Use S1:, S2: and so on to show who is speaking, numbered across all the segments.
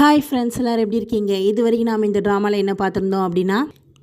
S1: Hi friends எல்லோரும் எப்படி இருக்கீங்க? இது வரைக்கும் நாம் இந்த ட்ராமாவில் என்ன பார்த்துருந்தோம் அப்படின்னா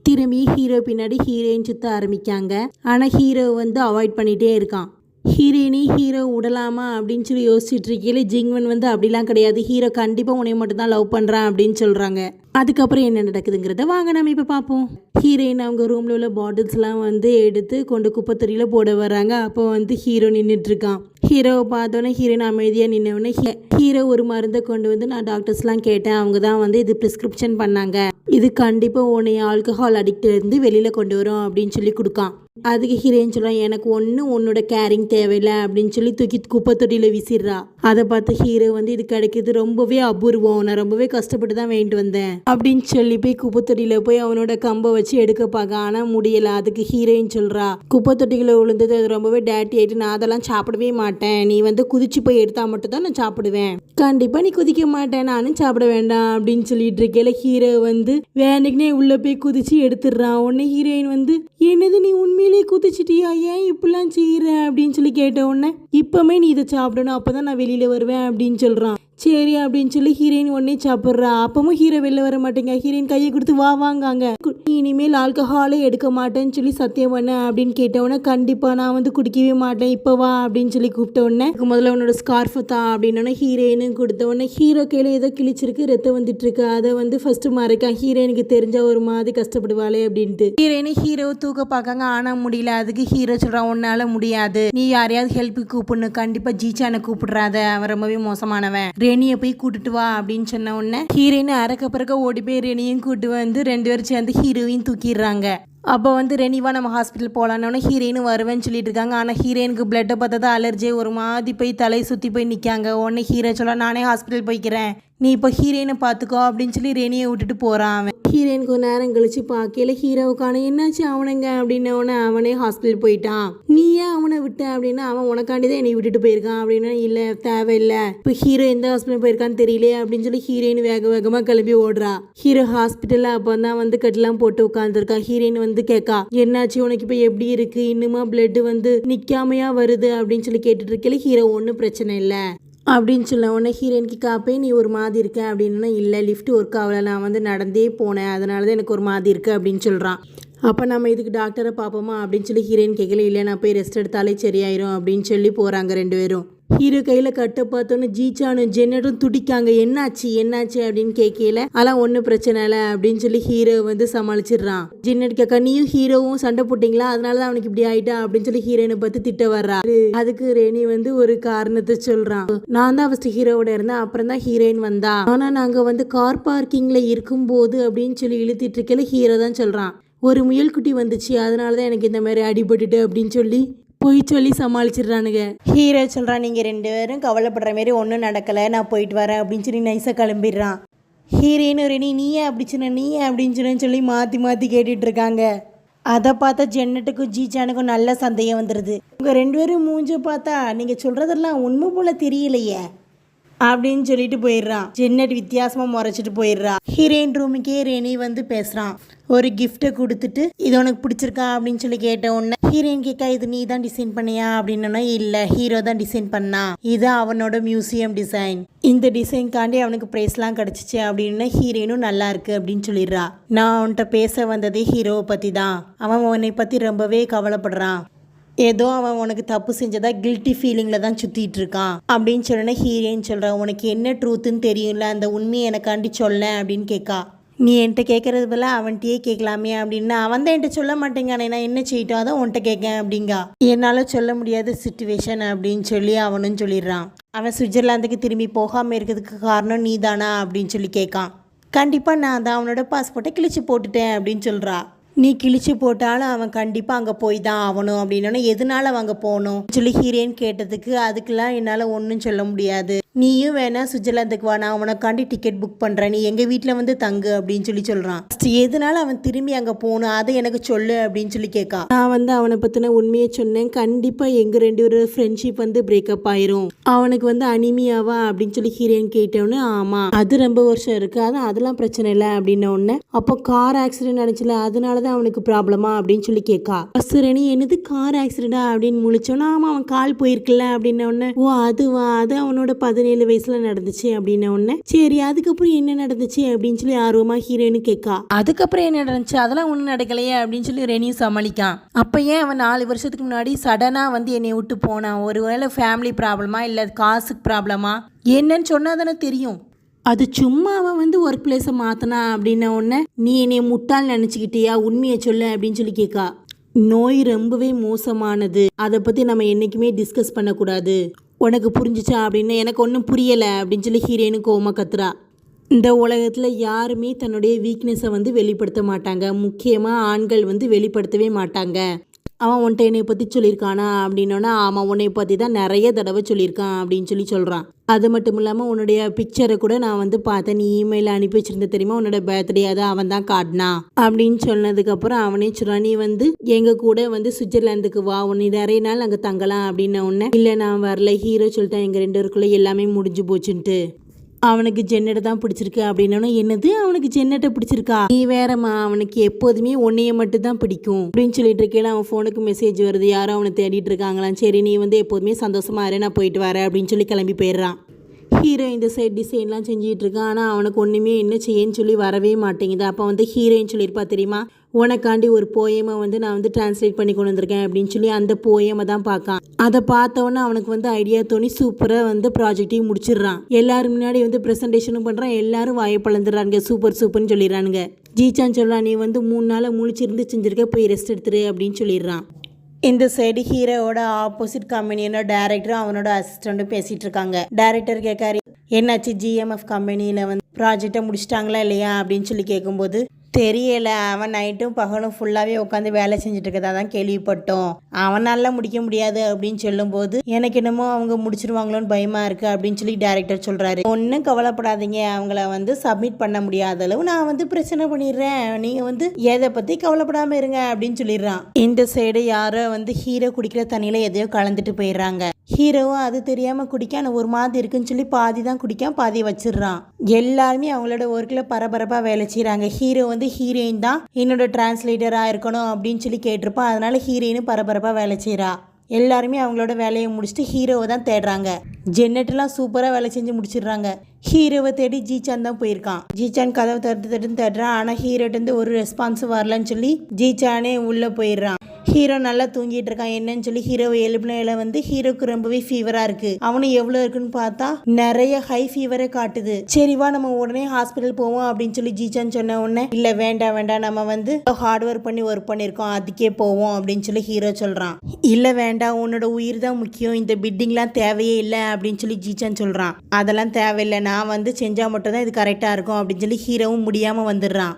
S1: திரும்பி ஹீரோ பின்னாடி ஹீரோயின் சுத்த ஆரம்பிக்காங்க. ஆனால் ஹீரோ வந்து அவாய்ட் பண்ணிகிட்டே இருக்கான். ஹீரோயினி ஹீரோ விடலாமா அப்படின்னு சொல்லி யோசிச்சுட்டு இருக்கையில ஜிங்வன் வந்து அப்படிலாம் கிடையாது. ஹீரோ கண்டிப்பாக உன்னை மட்டும்தான் லவ் பண்ணுறான் அப்படின்னு சொல்கிறாங்க அதுக்கப்புறம் என்ன நடக்குதுங்கிறத வாங்க நம்ம இப்போ பார்ப்போம். ஹீரோயின் அவங்க ரூமில் உள்ள பாட்டில்ஸ்லாம் வந்து எடுத்து கொண்டு குப்பத்தறியில் போட வர்றாங்க. அப்போ வந்து ஹீரோ நின்றுட்டுருக்கான் ஹீரோவை பார்த்தோன்னே ஹீரோயின் அமைதியாக நின்னவொடனே ஹீரோ ஒரு மருந்தை கொண்டு வந்து நான் டாக்டர்ஸ்லாம் கேட்டேன். அவங்க தான் வந்து இது ப்ரிஸ்கிரிப்ஷன் பண்ணாங்க. இது கண்டிப்பாக உன்னை ஆல்கஹால் அடிக்ட்லேருந்து வெளியில் கொண்டு வரும் அப்படின்னு சொல்லி கொடுக்கான். அதுக்கு ஹீரோயின் சொல்கிறான் எனக்கு ஒன்றும் உன்னோட கேரிங் தேவையில்லை அப்படின்னு சொல்லி தூக்கி குப்பை தொட்டியில் விசிடுறா. அதை பார்த்து ஹீரோ வந்து இது கிடைக்கிறது ரொம்பவே அபூர்வம். நான் ரொம்பவே கஷ்டப்பட்டு தான் வாங்கிட்டு வந்தேன். அப்படின்னு சொல்லி போய் குப்பை தொட்டியில் போய் அவனோட கம்பை வச்சு எடுக்க பார்க்க ஆனால் முடியலை. அதுக்கு ஹீரோயின் சொல்கிறா குப்பை தொட்டிகளை விழுந்தது அது ரொம்பவே டேட்டி ஆகிட்டு நான் அதெல்லாம் சாப்பிடவே மாட்டேன். நீ வந்து குதிச்சு போய் எடுத்தால் மட்டும்தான் நான் சாப்பிடுவேன். கண்டிப்பாக நீ குதிக்க மாட்டேன் நானும் சாப்பிட வேண்டாம் அப்படின்னு சொல்லிட்டு இருக்கையில ஹீரோ வந்து வேணுக்குனே உள்ளே போய் குதிச்சு எடுத்துடுறான் உடனே ஹீரோயின் வந்து என்னது நீ உண்மையிலேயே குதிச்சிட்டியா? ஏன் இப்படிலாம் செய்கிற அப்படின்னு சொல்லி கேட்ட உடனே இப்போமே நீ இதை சாப்பிடணும். அப்போ தான் நான் வெளியில் வருவேன் அப்படின்னு சொல்கிறான் சரி அப்படின்னு சொல்லி ஹீரோயின் உடனே சாப்பிட்றா. அப்பவும் ஹீரோ வெளில வர மாட்டேங்க. ஹீரோயின் கையை கொடுத்து வா வாங்காங்க. நீ இனிமேல் ஆல்கஹாலே எடுக்க மாட்டேன்னு சொல்லி சத்தியம் பண்ண அப்படின்னு கேட்டவுடனே கண்டிப்பாக நான் வந்து குடிக்கவே மாட்டேன். இப்போ வா அப்படின்னு சொல்லி கூப்பிட்ட உடனே முதல்ல உன்னோட ஸ்கார்ஃபு தான் அப்படின்னோடனே ஹீரோயினும் கொடுத்த உடனே ஹீரோ கையில் ஏதோ கிழிச்சிருக்கு ரத்தம் வந்துட்டு இருக்கு அதை வந்து ஃபர்ஸ்ட் மறைக்கான் ஹீரோயினுக்கு தெரிஞ்ச ஒரு மாதிரி கஷ்டப்படுவாளே அப்படின்ட்டு. ஹீரோயினு ஹீரோ தூக்க பார்க்காங்க. ஆனால் முடியல. அதுக்கு ஹீரோ சொல்கிறான் உன்னால முடியாது. நீ யாரையாவது ஹெல்ப்புக்கு கூப்பிடணும். கண்டிப்பாக ஜீச்சானை கூப்பிடுறாத. அவன் ரொம்பவே மோசமானவன். ரெனியை போய் கூட்டிட்டு வா அப்படின்னு சொன்ன உடனே ஹீரோயின் அறக்க பறக்க ஓடி போய் ரெனியும் கூட்டு வந்து ரெண்டு பேரும் சேர்ந்து ஹீரோவையும் தூக்கிடுறாங்க. அப்போ வந்து ரெனிவா நம்ம ஹாஸ்பிட்டல் போகலான்னு ஹீரோயின் வருவேன்னு சொல்லிட்டு இருக்காங்க. ஆனால் ஹீரோயினுக்கு பிளட்டை பார்த்தா தான் அலர்ஜி ஒரு மாதிரி போய் தலை சுற்றி போய் நிற்காங்க உடனே ஹீரோ சொல்ல நானே ஹாஸ்பிட்டல் போய்க்கிறேன். நீ இப்போ ஹீரோயினை பார்த்துக்கோ அப்படின்னு சொல்லி ரெனியை விட்டுட்டு போகிறான் அவன். ஹீரோயின் கொஞ்ச நேரம் கழிச்சு பார்க்கல ஹீரோவுக்கான என்னாச்சு அவனுங்க அப்படின்னு அவனே ஹாஸ்பிட்டல் போயிட்டான். நீ ஏன் அவனை விட்ட அப்படின்னா அவன் உனக்காண்டி தான் என்னை விட்டுட்டு போயிருக்கான் அப்படின்னா இல்லை தேவையில்லை. இப்போ ஹீரோ எந்த ஹாஸ்பிட்டல் போயிருக்கான்னு தெரியல அப்படின்னு சொல்லி ஹீரோயின் வேக வேகமாக கிளம்பி ஓடுறா. ஹீரோ ஹாஸ்பிட்டலில் அப்போ தான் வந்து கட்டெல்லாம் போட்டு உட்காந்துருக்கான் ஹீரோயின் வந்து கேட்கா என்னாச்சு? உனக்கு இப்போ எப்படி இருக்கு? இன்னுமா பிளட் வந்து நிற்காமையா வருது? அப்படின்னு சொல்லி கேட்டுட்டு இருக்கல ஹீரோ ஒன்றும் பிரச்சனை இல்லை. அப்படின்னு சொல்ல உடனே ஹீரோயினுக்கு காப்பே நீ ஒரு மாதிரி இருக்க அப்படின்னா. இல்லை லிஃப்ட் ஒர்க் ஆகலை நான் வந்து நடந்தே போனேன். அதனால தான் எனக்கு ஒரு மாதிரி இருக்குது அப்படின்னு சொல்கிறான் அப்போ நம்ம இதுக்கு டாக்டரை பார்ப்போமா அப்படின்னு சொல்லி ஹீரோயின் கேட்கல இல்லை நான் போய் ரெஸ்ட் எடுத்தாலே சரியாயிரும் அப்படின்னு சொல்லி போகிறாங்க ரெண்டு பேரும். ஹீரோ கையில் கட்டை பார்த்தோன்னு ஜீச்சானும் ஜென்னரும் துடிக்காங்க என்னாச்சு என்னாச்சு? அப்படின்னு கேட்கல அதெல்லாம் ஒன்றும் பிரச்சனை இல்லை அப்படின்னு சொல்லி ஹீரோ வந்து சமாளிச்சிடுறான். ஜென்னட் கேட்க நீயும் ஹீரோவும் சண்டை போட்டிங்களா? அதனால தான் அவனுக்கு இப்படி ஆயிட்டா? அப்படின்னு சொல்லி ஹீரோயினை பார்த்து திட்ட வர்றா. அதுக்கு ரேணி வந்து ஒரு காரணத்தை சொல்றான். நான் தான் ஃபஸ்ட் ஹீரோவோட இருந்தேன் அப்புறம் தான் ஹீரோயின் வந்தா. ஆனா நாங்க வந்து கார் பார்க்கிங்ல இருக்கும்போது அப்படின்னு சொல்லி இழுத்திட்டு இருக்கல ஹீரோ தான் சொல்றான். ஒரு முயல்குட்டி வந்துச்சு அதனால தான் எனக்கு இந்த மாதிரி அடிபட்டுட்டு அப்படின்னு சொல்லி பொய் சொல்லி சமாளிச்சிடுறானுங்க. ஹீரோ சொல்கிறான் நீங்கள் ரெண்டு பேரும் கவலைப்படுற மாதிரி ஒன்றும் நடக்கலை நான் போயிட்டு வரேன் அப்படின்னு சொல்லி நைஸாக கிளம்பிடுறான். ஹீரோயின் ரெனி நீயே அப்படி சொன்ன? நீயே அப்படின்னு சொன்னேன்னு சொல்லி மாற்றி மாற்றி கேட்டுட்டு இருக்காங்க. அதை பார்த்தா ஜென்னட்டுக்கும் ஜீஜானுக்கும் நல்ல சந்தேகம் வந்துடுது உங்கள் ரெண்டு பேரும் மூஞ்ச பார்த்தா நீங்கள் சொல்கிறதெல்லாம் உண்மை போல தெரியலையே. அப்படின்னு சொல்லிட்டு போயிடுறான். ஜென்னட் வித்தியாசமாக முறைச்சிட்டு போயிடுறான் ஹீரோயின் ரூமுக்கே ரெனி வந்து பேசுகிறான் ஒரு கிஃப்ட்டை கொடுத்துட்டு இது உனக்கு பிடிச்சிருக்கா? அப்படின்னு சொல்லி கேட்ட உடனே ஹீரோயின் கேட்கா இது நீ தான் டிசைன் பண்ணியா? அப்படின்னா இல்லை ஹீரோ தான் டிசைன் பண்ணா. இது அவனோட மியூசியம் டிசைன் இந்த டிசைன்காண்டி அவனுக்கு ப்ரைஸ்லாம் கிடச்சிச்சு அப்படின்னு ஹீரோயினும் நல்லா இருக்கு அப்படின்னு சொல்லிடுறா. நான் அவன்கிட்ட பேச வந்ததே ஹீரோவை பற்றி தான் அவன் உன்னை பற்றி ரொம்பவே கவலைப்படுறான். ஏதோ அவன் உனக்கு தப்பு செஞ்சதா கில்ட்டி ஃபீலிங்கில் தான் சுற்றிட்டு இருக்கான் அப்படின்னு சொன்னோன்னே ஹீரோன்னு சொல்கிறான் உனக்கு என்ன ட்ரூத்துன்னு தெரியும்ல? அந்த உண்மையை எனக்காண்டி சொல்ல அப்படின்னு கேட்கா நீ என்கிட்ட கேட்கறது போல அவன்கிட்டயே கேட்கலாமே அப்படின்னு. அவன் தான் என்கிட்ட சொல்ல மாட்டேங்கானே நான் என்ன செய்யிட்டோ அதான் உன்கிட்ட கேட்கேன் அப்படிங்கா. என்னால் சொல்ல முடியாத சுச்சுவேஷன் அப்படின்னு சொல்லி அவனும் சொல்லிடுறான். அவன் சுவிட்சர்லாந்துக்கு திரும்பி போகாமல் இருக்கிறதுக்கு காரணம் நீ தானா அப்படின்னு சொல்லி கேட்கான். கண்டிப்பாக நான் தான் அவனோட பாஸ்போர்ட்டை கிழிச்சு போட்டுட்டேன் அப்படின்னு சொல்கிறா நீ கிழிச்சு போட்டாலும் அவன் கண்டிப்பாக அங்கே போய் தான் ஆகணும் அப்படின்னா எதனால அவங்க போகணும்? சொல்லி ஹீரோயின் கேட்டதுக்கு அதுக்கெல்லாம் என்னால் ஒன்றும் சொல்ல முடியாது. நீயும் வேணா சுவிட்சர்லாந்துக்கு வா நான் உனக்காண்டி டிக்கெட் புக் பண்ணுறேன் நீ எங்கள் வீட்டில் வந்து தங்கு அப்படின்னு சொல்லி சொல்கிறான் எதனால அவன் திரும்பி அங்கே போகணும்? அதை எனக்கு சொல்லு அப்படின்னு சொல்லி கேட்கா. நான் வந்து அவனை பற்றின உண்மையை சொன்னேன். கண்டிப்பாக எங்கள் ரெண்டு பேரும் ஃப்ரெண்ட்ஷிப் வந்து பிரேக்கப் ஆயிரும். அவனுக்கு வந்து அனிமியாவா? அப்படின்னு சொல்லி ஹீரேன் கேட்டவொன்னே ஆமாம் அது ரொம்ப வருஷம் இருக்குது அதான் அதெல்லாம் பிரச்சனை இல்லை அப்படின்ன உடனே அப்போ கார் ஆக்சிடென்ட் நடந்துச்சுல அதனால ஏதாவது அவனுக்கு ப்ராப்ளமா அப்படின்னு சொல்லி கேட்கா. அசுரணி என்னது கார் ஆக்சிடென்டா அப்படின்னு முழிச்சோன்னா ஆமா அவன் கால் போயிருக்குல்ல அப்படின்ன உடனே ஓ அதுவா? அது அவனோட பதினேழு வயசுல நடந்துச்சு அப்படின்ன உடனே சரி அதுக்கப்புறம் என்ன நடந்துச்சு? அப்படின்னு சொல்லி ஆர்வமா ஹீரோயின் கேட்கா. அதுக்கப்புறம் என்ன நடந்துச்சு? அதெல்லாம் ஒன்றும் நடக்கலையே அப்படின்னு சொல்லி ரெனியும் சமாளிக்கான் அப்போ ஏன் அவன் நாலு வருஷத்துக்கு முன்னாடி சடனாக வந்து என்னை விட்டு போனான்? ஒருவேளை ஃபேமிலி ப்ராப்ளமா இல்லை காசுக்கு ப்ராப்ளமா என்னன்னு சொன்னா தானே தெரியும். அது சும்மா அவன் வந்து ஒர்க் பிளேஸை மாற்றினா அப்படின்ன உடனே நீ என்னை முட்டால் நினச்சிக்கிட்டியா? உண்மையை சொல்லு அப்படின்னு சொல்லி கேட்கா நோய் ரொம்பவே மோசமானது. அதை பற்றி நம்ம என்றைக்குமே டிஸ்கஸ் பண்ணக்கூடாது. உனக்கு புரிஞ்சுச்சா அப்படின்னு எனக்கு ஒன்றும் புரியலை அப்படின்னு சொல்லி ஹீரோயினு கோமா கத்துறா. இந்த உலகத்தில் யாருமே தன்னுடைய வீக்னஸை வந்து வெளிப்படுத்த மாட்டாங்க. முக்கியமாக ஆண்கள் வந்து வெளிப்படுத்தவே மாட்டாங்க. அவன் உன்ட்ட என்னை பற்றி சொல்லியிருக்கானா அப்படின்னோன்னா ஆமாம் உன்னை பற்றி தான் நிறைய தடவை சொல்லியிருக்கான் அப்படின்னு சொல்லி சொல்கிறான் அது மட்டும் இல்லாமல் உன்னுடைய பிக்சரை கூட நான் வந்து பார்த்தேன். நீ இமெயில் அனுப்பி வச்சிருந்த தெரியுமா? உன்னோட பர்த்டே அதை அவன் தான் காட்டினா. அப்படின்னு சொன்னதுக்கப்புறம் அவனே சொல்கிறான் நீ வந்து எங்கள் கூட வந்து சுவிட்சர்லாந்துக்கு வா. உன்னை நிறைய நாள் அங்கே தங்கலாம் அப்படின்ன உடனே இல்லை நான் வரல. ஹீரோ சொல்லிட்டேன். எங்கள் ரெண்டு பேருக்குள்ளே எல்லாமே முடிஞ்சு போச்சுன்ட்டு. அவனுக்கு ஜென்னட்டை தான் பிடிச்சிருக்கு அப்படின்னா என்னது? அவனுக்கு ஜென்னட்டை பிடிச்சிருக்கா? நீ வேறம்மா அவனுக்கு எப்போதுமே உன்னைய மட்டும் தான் பிடிக்கும். அப்படின்னு சொல்லிட்டு இருக்கேன் அவன் ஃபோனுக்கு மெசேஜ் வருது. யாரும் அவனை தேடிட்டு இருக்காங்களாம். சரி நீ வந்து எப்போதுமே சந்தோஷமா இரு நான் போயிட்டு வரேன். அப்படின்னு சொல்லி கிளம்பி போயிடுறான். ஹீரோ இந்த சைட் டிசைன்லாம் செஞ்சுட்டு இருக்கான் ஆனால் அவனுக்கு ஒன்றுமே என்ன செய்யன்னு சொல்லி வரவே மாட்டேங்குது. அப்போ வந்து ஹீரோயின் சொல்லியிருப்பா தெரியுமா? உனக்காண்டி ஒரு போயமை வந்து நான் வந்து டிரான்ஸ்லேட் பண்ணி கொண்டு வந்திருக்கேன் அப்படின்னு சொல்லி அந்த போயமை தான் பார்க்கான். அதை பார்த்தவொன்னே அவனுக்கு வந்து ஐடியா தோணி சூப்பராக வந்து ப்ராஜெக்டையும் முடிச்சிடுறான். எல்லாரும் முன்னாடி வந்து ப்ரெசன்டேஷனும் பண்ணுறான் எல்லாரும் வாயை பழந்துடுறாங்க சூப்பர் சூப்பர்னு சொல்லிடுறானுங்க. ஜீச்சான் சொல்கிறான் நீ வந்து மூணு நாளை முழிச்சிருந்து செஞ்சிருக்க போய் ரெஸ்ட் எடுத்துரு அப்படின்னு சொல்லிடுறான். இந்த சைடு ஹீரோவோட ஆப்போசிட் கம்பெனியோட டேரக்டரும் அவனோட அசிஸ்டண்ட்டும் பேசிட்டு இருக்காங்க. டேரக்டர் கேட்காரு என்னாச்சு ஜிஎம்எஃப் கம்பெனியில் வந்து ப்ராஜெக்டை முடிச்சிட்டாங்களா இல்லையா? அப்படின்னு சொல்லி கேட்கும்போது தெரியலை. அவன் நைட்டும் பகலும் ஃபுல்லாகவே உட்காந்து வேலை செஞ்சுட்டு இருக்கதா தான் கேள்விப்பட்டோம். அவனால முடிக்க முடியாது அப்படின்னு சொல்லும்போது எனக்கு என்னமோ அவங்க முடிச்சிருவாங்களோன்னு பயமாக இருக்குது அப்படின்னு சொல்லி டேரக்டர் சொல்கிறாரு ஒன்றும் கவலைப்படாதீங்க. அவங்கள வந்து சப்மிட் பண்ண முடியாத அளவு நான் வந்து பிரச்சனை பண்ணிடுறேன். நீங்கள் வந்து எதை பற்றி கவலைப்படாமல் இருங்க அப்படின்னு சொல்லிடுறான். இந்த சைடு யாரோ வந்து ஹீரோ குடிக்கிற தண்ணியில் எதையோ கலந்துட்டு போயிடுறாங்க. ஹீரோவும் அது தெரியாமல் குடிக்க ஆனால் ஒரு மாதிரி இருக்குன்னு சொல்லி பாதி தான் குடிக்காம பாதி வச்சிடுறான். எல்லாருமே அவங்களோட ஒர்க்கில் பரபரப்பாக வேலை செய்கிறாங்க ஹீரோ வந்து ஹீரோயின் தான் என்னோட டிரான்ஸ்லேட்டராக இருக்கணும் அப்படின்னு சொல்லி கேட்டிருப்பான். அதனால ஹீரோயினும் பரபரப்பாக வேலை செய்கிறா எல்லாருமே அவங்களோட வேலையை முடிச்சுட்டு ஹீரோவை தான் தேடுறாங்க. ஜென்னட்லாம் சூப்பராக வேலை செஞ்சு முடிச்சிடுறாங்க. ஹீரோவை தேடி ஜீச்சான் தான் போயிருக்கான். ஜீச்சான் கதவை தட்டு தட்டுன்னு தேடுறான். ஆனால் ஹீரோட்டேருந்து ஒரு ரெஸ்பான்ஸும் வரலன்னு சொல்லி ஜீச்சானே உள்ளே போயிடுறான். ஹீரோ நல்லா தூங்கிட்டு இருக்கான். என்னன்னு சொல்லி ஹீரோவை எழுப்பினையில வந்து ஹீரோக்கு ரொம்பவே ஃபீவரா இருக்கு. அவனும் எவ்வளவு இருக்குன்னு பார்த்தா நிறைய ஹை ஃபீவரை காட்டுது. சரிவா நம்ம உடனே ஹாஸ்பிட்டல் போவோம் அப்படின்னு சொல்லி ஜீச்சான் சொன்ன உடனே இல்ல வேண்டாம் வேண்டாம். நம்ம வந்து ஹார்ட் ஒர்க் பண்ணி ஒர்க் பண்ணியிருக்கோம் அதுக்கே போவோம். அப்படின்னு சொல்லி ஹீரோ சொல்றான். இல்ல வேண்டாம். உன்னோட உயிர் தான் முக்கியம். இந்த பிட்டிங்லாம் தேவையே இல்லை. அப்படின்னு சொல்லி ஜீச்சான் சொல்றான். அதெல்லாம் தேவையில்லை. நான் வந்து செஞ்சா மட்டும் தான் இது கரெக்டா இருக்கும். அப்படின்னு சொல்லி ஹீரோவும் முடியாம வந்துடுறான்.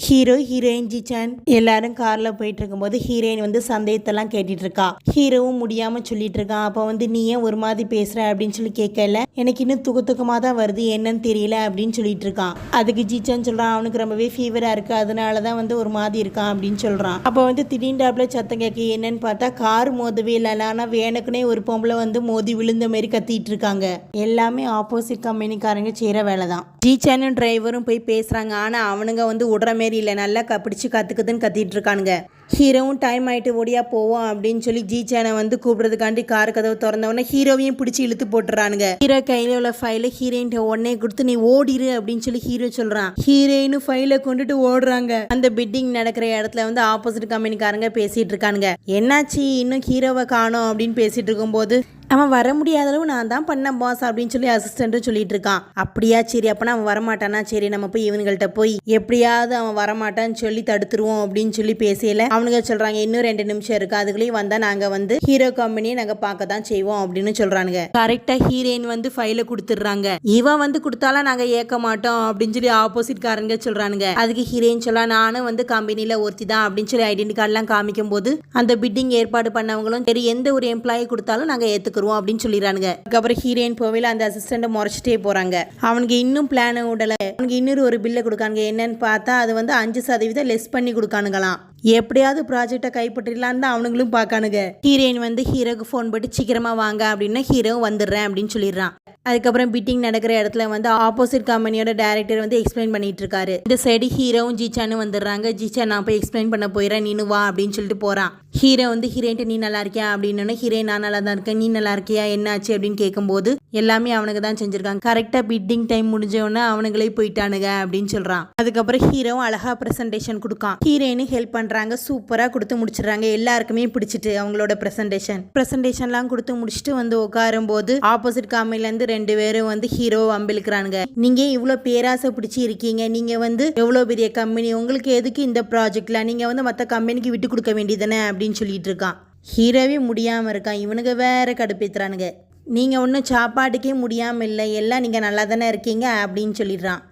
S1: ஹீரோ ஹீரோயின் ஜிச்சான் எல்லாரும் கார்ல போயிட்டு இருக்கும்போது ஹீரோயின் வந்து சந்தேகத்தெல்லாம் கேட்டுட்டு இருக்கா ஹீரோவும் முடியாம சொல்லிட்டு இருக்கான் அப்போ வந்து நீ ஏன் ஒரு மாதிரி பேசுற? அப்படின்னு சொல்லி கேட்கல. எனக்கு இன்னும் துக்க துக்கமா தான் வருது. என்னன்னு தெரியல அப்படின்னு சொல்லிட்டு இருக்கான் அதுக்கு ஜிச்சான் சொல்றான் அவனுக்கு ரொம்பவே ஃபீவரா இருக்கு. அதனால தான் வந்து ஒரு மாதிரி இருக்கான் அப்படின்னு சொல்றான். அப்போ வந்து திடீர்னு சத்தம் கேட்க என்னன்னு பார்த்தா கார் மோதவே இல்லை. ஆனா வேணுக்குனே ஒரு பொம்பளை வந்து மோதி விழுந்த மாதிரி கத்திட்டு இருக்காங்க எல்லாமே ஆப்போசிட் கம்பெனிக்காரங்க செய்யற வேலை தான் ஜிச்சானும் டிரைவரும் போய் பேசுறாங்க. ஆனா அவனுங்க வந்து விடுற மாரி இல்லை நல்லா க பிடிச்சி கற்றுக்குதுன்னு கத்திட்டு இருக்கானுங்க ஹீரோவும் டைம் ஆயிட்டு ஓடியா போவோம் அப்படின்னு சொல்லி ஜி சேனை வந்து கூப்பிடுறதுக்காண்டி கார் கதவு திறந்தவொடனே ஹீரோவையும் பிடிச்சி இழுத்து போட்டுறானுங்க. ஹீரோ கையில உள்ள ஃபைல ஹீரோயின் உடனே கொடுத்து நீ ஓடிரு அப்படின்னு சொல்லி ஹீரோ சொல்றான். ஹீரோயின் ஃபைல கொண்டுட்டு ஓடுறாங்க. அந்த பிட்டிங் நடக்கிற இடத்துல வந்து ஆப்போசிட் கம்பெனிக்காரங்க பேசிட்டு இருக்கானுங்க. என்னாச்சு? இன்னும் ஹீரோவை காணோம் அப்படின்னு பேசிட்டு இருக்கும்போது அவன் வர முடியாத அளவு நான் தான் பண்ணேன் பாஸ் அப்படின்னு சொல்லி அசிஸ்டண்ட்டும் சொல்லிட்டு இருக்கான். அப்படியா சரி அப்பனா அவன் வரமாட்டானா? சரி நம்ம போய் இவனுங்கள்ட்ட போய் எப்படியாவது அவன் வரமாட்டான்னு சொல்லி தடுத்துருவோம் அப்படின்னு சொல்லி பேசல அவனுங்க சொல்றாங்க இன்னும் ரெண்டு நிமிஷம் இருக்கு அதுக்குள்ளேயும் வந்தா நாங்க வந்து ஹீரோ கம்பெனியை நாங்க பார்க்க தான் செய்வோம் அப்படின்னு சொல்றானுங்க. கரெக்டா ஹீரோயின் வந்து ஃபைல கொடுத்துடுறாங்க. இவன் வந்து கொடுத்தாலும் நாங்க ஏற்க மாட்டோம் அப்படின்னு சொல்லி ஆப்போசிட் காரங்க சொல்றானுங்க. அதுக்கு ஹீரோயின் சொல்லா நானும் வந்து கம்பெனில ஒருத்தி தான் அப்படின்னு சொல்லி ஐடென்டி கார்டெல்லாம் காமிக்கும் போது அந்த பிட்டிங் ஏற்பாடு பண்ணவங்களும் சரி எந்த ஒரு எம்ப்ளாயி கொடுத்தாலும் நாங்க ஏத்துக்குருவோம் அப்படின்னு சொல்லிடுறானுங்க. அதுக்கப்புறம் ஹீரோயின் போவையில் அந்த அசிஸ்டண்ட்டை முறைச்சிட்டே போறாங்க. அவனுக்கு இன்னும் பிளான் விடல. அவனுக்கு இன்னொரு ஒரு பில்லை கொடுக்கானுங்க. என்னன்னு பார்த்தா அது வந்து அஞ்சு சதவீதம் லெஸ் பண்ணி கொடுக்கானுங்களாம். எப்படியாவது ப்ராஜெக்டை கைப்பற்றிடலான்னு தான் அவனுங்களும் பார்க்கானுங்க. ஹீரோயின் வந்து ஹீரோக்கு ஃபோன் போட்டு சீக்கிரமா வாங்க அப்படின்னா ஹீரோ வந்துடுறேன் அப்படின்னு சொல்லிடுறான். அதுக்கப்புறம் பிட்டிங் நடக்கிற இடத்துல வந்து ஆப்போசிட் கம்பெனியோட டேரக்டர் வந்து எக்ஸ்பிளைன் பண்ணிட்டு இருக்காரு. இந்த சைடு ஹீரோவும் ஜீச்சானும் வந்துடுறாங்க. ஜீச்சா நான் போய் எக்ஸ்பிளைன் பண்ண போயிடுறேன். நீனு வா அப்படின்னு சொல்லிட்டு போறான். ஹீரோ வந்து ஹீரோயின்ட்டு நீ நல்லா இருக்கியா? அப்படின்னு ஹீரோயின் நான் நல்லா தான் இருக்கேன். நீ நல்லா இருக்கியா? என்னாச்சு அப்படின்னு கேட்கும்போது எல்லாமே அவனுக்கு தான் செஞ்சிருக்காங்க. கரெக்டாக பிட்டிங் டைம் முடிஞ்ச உடனே அவனுங்களே போயிட்டானுங்க அப்படின்னு சொல்கிறான் அதுக்கப்புறம் ஹீரோவும் அழகா ப்ரெசன்டேஷன் கொடுக்கான். ஹீரோயினு ஹெல்ப் பண்ணுறாங்க சூப்பராக கொடுத்து முடிச்சிடுறாங்க. எல்லாருக்குமே பிடிச்சிட்டு அவங்களோட ப்ரெசன்டேஷன் ப்ரெசன்டேஷன்லாம் கொடுத்து முடிச்சுட்டு வந்து உட்காரும் போது ஆப்போசிட் காமிலேருந்து ரெண்டு பேரும் வந்து ஹீரோ அம்பிழுக்கிறானுங்க. நீங்கள் இவ்வளோ பேராசை பிடிச்சி இருக்கீங்க? நீங்கள் வந்து எவ்வளோ பெரிய கம்பெனி உங்களுக்கு எதுக்கு இந்த ப்ராஜெக்ட்ல நீங்கள் வந்து மற்ற கம்பெனிக்கு விட்டு கொடுக்க வேண்டியதானே அப்படின்னு சொல்லிட்டு இருக்கான். ஹீரோவே முடியாமல் இருக்கான். இவனுங்க வேற கடுப்பேத்துறானுங்க. நீங்கள் ஒன்றும் சாப்பாட்டுக்கே முடியாமல் இல்லை. எல்லாம் நீங்கள் நல்லா தானே இருக்கீங்க அப்படின்னு சொல்லிடுறான்.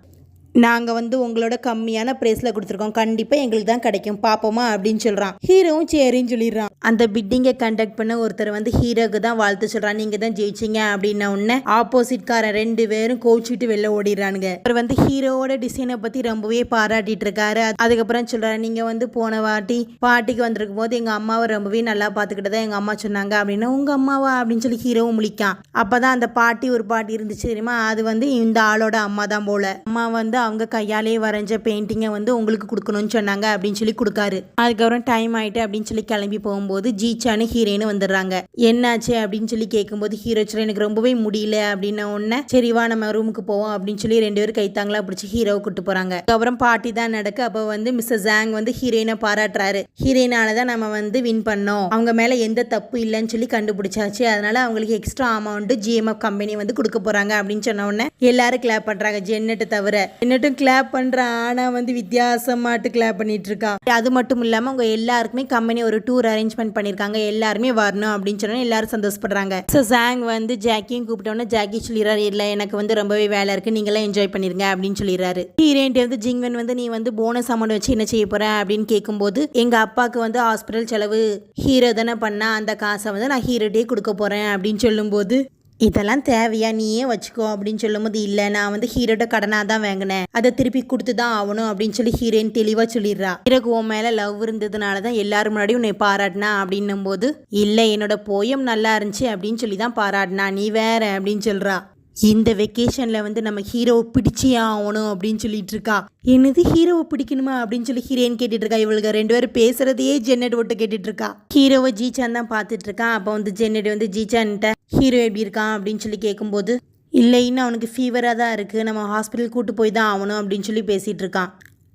S1: நாங்கள் வந்து உங்களோட கம்மியான ப்ரைஸில் கொடுத்துருக்கோம். கண்டிப்பாக எங்களுக்கு தான் கிடைக்கும். பார்ப்போமா அப்படின்னு சொல்கிறான் ஹீரோவும் சரின்னு சொல்லிடுறான். அந்த பிட்டிங்கை கண்டக்ட் பண்ண ஒருத்தர் வந்து ஹீரோக்கு தான் வாழ்த்து சொல்கிறான் நீங்கள் தான் ஜெயிச்சிங்க அப்படின்ன உடனே ஆப்போசிட்காரன் ரெண்டு பேரும் கோச்சிட்டு வெளில ஓடிடுறானுங்க. அவர் வந்து ஹீரோவோட டிசைனை பற்றி ரொம்பவே பாராட்டிட்டு இருக்காரு. அதுக்கப்புறம் சொல்கிறாரு நீங்கள் வந்து போன வாட்டி பாட்டிக்கு வந்திருக்கும் போது எங்கள் அம்மாவை ரொம்பவே நல்லா பார்த்துக்கிட்டு தான் எங்கள் அம்மா சொன்னாங்க அப்படின்னா. உங்கள் அம்மாவா? அப்படின்னு சொல்லி ஹீரோவும் முழிக்கான். அப்போ தான் அந்த பாட்டி ஒரு பாட்டி இருந்துச்சு தெரியுமா? அது வந்து இந்த ஆளோட அம்மா தான் போல. அம்மா வந்து அவங்க கையாலே வரைஞ்ச பெயிண்டிங்கை வந்து உங்களுக்கு கொடுக்கணும்னு சொன்னாங்க அப்படின்னு சொல்லி கொடுக்காரு. அதுக்கப்புறம் டைம் ஆயிட்டு அப்படின்னு சொல்லி கிளம்பி போகும்போது ஜீச்சானு ஹீரோனு வந்துடுறாங்க. என்னாச்சு அப்படின்னு சொல்லி கேட்கும்போது ஹீரோ எனக்கு ரொம்பவே முடியல அப்படின்ன உடனே சரிவா நம்ம ரூமுக்கு போவோம் அப்படின்னு சொல்லி ரெண்டு பேரும் கைத்தாங்களா பிடிச்சி ஹீரோவை கூட்டு போறாங்க. அதுக்கப்புறம் பார்ட்டி தான் நடக்கு. அப்போ வந்து மிஸ்டர் ஜாங் வந்து ஹீரோயினை பாராட்டுறாரு. ஹீரோயினால தான் நம்ம வந்து வின் பண்ணோம். அவங்க மேல எந்த தப்பு இல்லைன்னு சொல்லி கண்டுபிடிச்சாச்சு. அதனால அவங்களுக்கு எக்ஸ்ட்ரா அமௌண்ட் ஜிஎம்எஃப் கம்பெனி வந்து கொடுக்க போறாங்க அப்படின்னு சொன்ன உடனே எல்லாரும் கிளாப் பண்றாங்க. ஜென்னட்டு தவிர ஜென்னட்டும் கிளாப் பண்றான் ஆனால் வந்து வித்தியாசமாட்டு கிளாப் பண்ணிகிட்ருக்கா அது மட்டும் இல்லாமல் அவங்க எல்லாருக்குமே கம்பெனி ஒரு டூர் அரேஞ்ச்மெண்ட் பண்ணியிருக்காங்க எல்லாருமே வரணும் அப்படின்னு சொன்னா எல்லாரும் சந்தோஷப்படுறாங்க. ஸோ சாங் வந்து ஜாக்கியும் கூப்பிட்டோன்னே ஜாக்கி சொல்லிடுறாரு இல்லை எனக்கு வந்து ரொம்பவே வேலை இருக்குது நீங்களாம் என்ஜாய் பண்ணிருங்க அப்படின்னு சொல்லிடுறாரு. ஹீரோயின்ட்டு வந்து ஜிங்வன் வந்து நீ வந்து போனஸ் அமௌண்ட் வச்சு என்ன செய்ய போகிறேன் அப்படின்னு கேட்கும்போது எங்கள் அப்பாவுக்கு வந்து ஹாஸ்பிட்டல் செலவு ஹீரோ தானே பண்ணால் அந்த காசை வந்து நான் ஹீரோட்டே கொடுக்க போகிறேன் அப்படின்னு சொல்லும்போது இதெல்லாம் தேவையா? நீயே வச்சுக்கோ அப்படின்னு சொல்லும்போது இல்லை நான் வந்து ஹீரோட கடனாக தான் வாங்கினேன். அதை திருப்பி கொடுத்து தான் ஆகணும் அப்படின்னு சொல்லி ஹீரோயின் தெளிவாக சொல்லிடுறா. ஹீரோக்கு உன் மேலே லவ் இருந்ததுனால தான் எல்லாரும் முன்னாடியும் உன்னை பாராட்டினா? அப்படின்னும் போது இல்லை என்னோட போயம் நல்லா இருந்துச்சு அப்படின்னு சொல்லி தான் பாராட்டினா நீ வேற அப்படின்னு சொல்கிறா இந்த வெக்கேஷனில் வந்து நம்ம ஹீரோவை பிடிச்சே ஆகணும் அப்படின்னு சொல்லிட்டு இருக்கா. என்னது ஹீரோவை பிடிக்கணுமா? அப்படின்னு சொல்லி ஹீரோயின் கேட்டுட்டு இருக்கா. இவளுக்கு ரெண்டு பேரும் பேசுறதையே ஜென்னட் ஓட்டு கேட்டுட்டு இருக்கா. ஹீரோவை ஜீச்சான் தான் பார்த்துட்டு இருக்கான் அப்போ வந்து ஜென்னட் வந்து ஜீச்சான்ட்ட ஹீரோ எப்படி இருக்கான் அப்படின்னு சொல்லி கேட்கும்போது இல்லை இன்னும் அவனுக்கு ஃபீவராக தான் இருக்குது நம்ம ஹாஸ்பிட்டல் கூட்டு போய் தான் ஆகணும் அப்படின்னு சொல்லி பேசிகிட்டு இருக்கான்.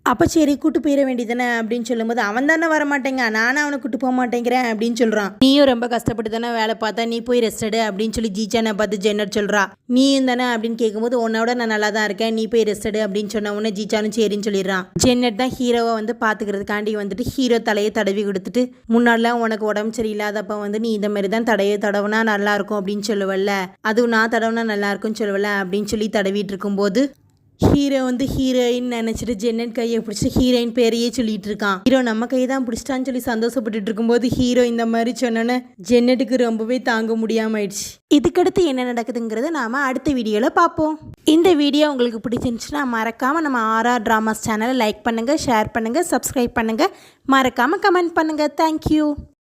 S1: அப்போ சரி கூட்டு போயிட வேண்டியதானே அப்படின்னு சொல்லும்போது அவன் தானே வர நானும் அவனை கூட்டு போக மாட்டேங்கிறேன் அப்படின்னு சொல்கிறான் நீயும் ரொம்ப கஷ்டப்பட்டு தானே வேலை பார்த்தா நீ போய் ரெஸ்ட் எடு அப்படின்னு சொல்லி ஜீச்சானை பார்த்து ஜென்னர் சொல்கிறா நீயும் தானே அப்படின்னு கேட்கும்போது உன்னோட நான் நல்லா தான் இருக்கேன். நீ போய் ரெஸ்ட் எடு அப்படின்னு சொன்ன உடனே ஜீச்சானும் சரின்னு சொல்லிடுறான். ஜென்னர் தான் ஹீரோவை வந்து பார்த்துக்கிறதுக்காண்டி வந்துட்டு ஹீரோ தலையை தடவி கொடுத்துட்டு முன்னாடிலாம் உனக்கு உடம்பு சரியில்லாதப்ப வந்து நீ இந்த மாதிரி தான் தடையை தடவுனா நல்லா இருக்கும் அப்படின்னு சொல்லுவல்ல. அதுவும் நான் தடவுனா நல்லா இருக்கும்னு சொல்லுவல அப்படின்னு சொல்லி தடவிட்டு இருக்கும்போது ஹீரோ வந்து ஹீரோயின் நினச்சிட்டு ஜென்னட் கையை பிடிச்சி ஹீரோயின் பேரையே சொல்லிட்டு இருக்கான். ஹீரோ நம்ம கையை தான் பிடிச்சிட்டான்னு சொல்லி சந்தோஷப்பட்டுட்டு இருக்கும்போது ஹீரோ இந்த மாதிரி சொன்னோன்னே ஜென்னட்டுக்கு ரொம்பவே தாங்க முடியாம ஆயிடுச்சு. இதுக்கடுத்து என்ன நடக்குதுங்கிறத நாம அடுத்த வீடியோவில் பார்ப்போம். இந்த வீடியோ உங்களுக்கு பிடிச்சிருந்துச்சுன்னா மறக்காம நம்ம ஆர்ஆர் ட்ராமாஸ் சேனலை லைக் பண்ணுங்க ஷேர் பண்ணுங்க சப்ஸ்கிரைப் பண்ணுங்க. மறக்காம கமெண்ட் பண்ணுங்க. தேங்க்யூ.